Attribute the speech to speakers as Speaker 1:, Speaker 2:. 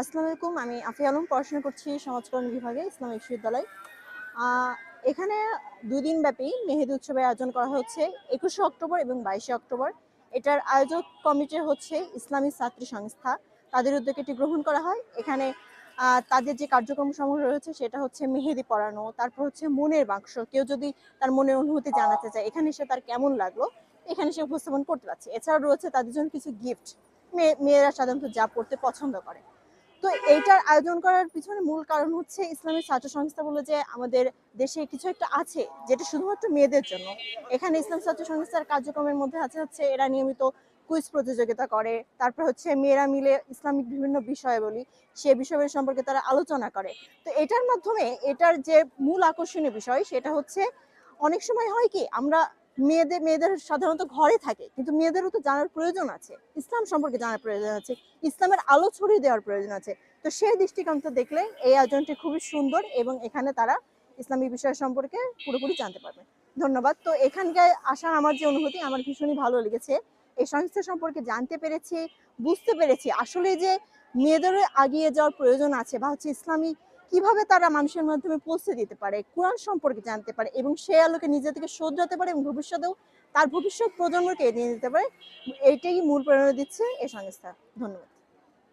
Speaker 1: আসসালামু আলাইকুম, আমি আফিয়া আলম, পড়াশোনা করছি সমাজকরণ বিভাগে ইসলাম বিশ্ববিদ্যালয়। এখানে দুই দিন ব্যাপী মেহেদি উৎসবের আয়োজন করা হচ্ছে, একুশে অক্টোবর এবং বাইশে অক্টোবর। এটার আয়োজক কমিটি হচ্ছে ইসলামী ছাত্রী সংস্থা। তাদের উদ্যোগে এটি গ্রহণ করা হয়। এখানে তাদের যে কার্যক্রম সমূহ রয়েছে সেটা হচ্ছে মেহেদি পড়ানো তারপর হচ্ছে মনের বাক্স কেউ যদি তার মনের অনুভূতি জানাতে চায়, এখানে সে তার কেমন লাগল, এখানে সে উপস্থাপন করতে পারছে। এছাড়াও রয়েছে তাদের জন্য কিছু গিফট মেয়েরা সাধারণত যা পড়তে পছন্দ করে। তো এইটার আয়োজন করার পিছনে মূল কারণ হচ্ছে ইসলামী ছাত্র সংস্থা বলে যে আমাদের দেশে কিছু একটা আছে যেটা শুধুমাত্র মেয়েদের জন্য। এখানে ইসলাম ছাত্র সংস্থার কার্যক্রমের মধ্যে আছে হচ্ছে এরা নিয়মিত কুইজ প্রতিযোগিতা করে, তারপর হচ্ছে মেয়েরা মিলে ইসলামিক বিভিন্ন বিষয় বলি, সে বিষয়ের সম্পর্কে তারা আলোচনা করে। তো এটার মাধ্যমে এটার যে মূল আকর্ষণীয় বিষয় সেটা হচ্ছে অনেক সময় হয় কি আমরা মেয়েদের মেয়েদের সাধারণত ঘরে থাকে, কিন্তু মেয়েদেরও তো জানার প্রয়োজন আছে। ইসলাম সম্পর্কে জানার প্রয়োজন আছে, ইসলামের আলো ছড়িয়ে দেওয়ার প্রয়োজন আছে। তো সেই দৃষ্টিকোণ দেখলে এই আয়োজনটি খুবই সুন্দর এবং এখানে তারা ইসলামী বিষয় সম্পর্কে পুরোপুরি জানতে পারবে। ধন্যবাদ। তো এখানকার আসার আমার যে অনুভূতি, আমার ভীষণই ভালো লেগেছে। এই সংস্থা সম্পর্কে জানতে পেরেছি, বুঝতে পেরেছি। আসলে যে মেয়েদেরও আগিয়ে যাওয়ার প্রয়োজন আছে বা হচ্ছে ইসলামী কীভাবে তারা মানুষের মাধ্যমে পৌঁছে দিতে পারে, কোরআন সম্পর্কে জানতে পারে এবং সে আলোকে নিজে থেকে শোধরাতে পারে এবং ভবিষ্যতেও তার ভবিষ্যৎ প্রজন্মকে এগিয়ে নিতে পারে এইটাই মূল প্রেরণা দিচ্ছে এই সংস্থা। ধন্যবাদ।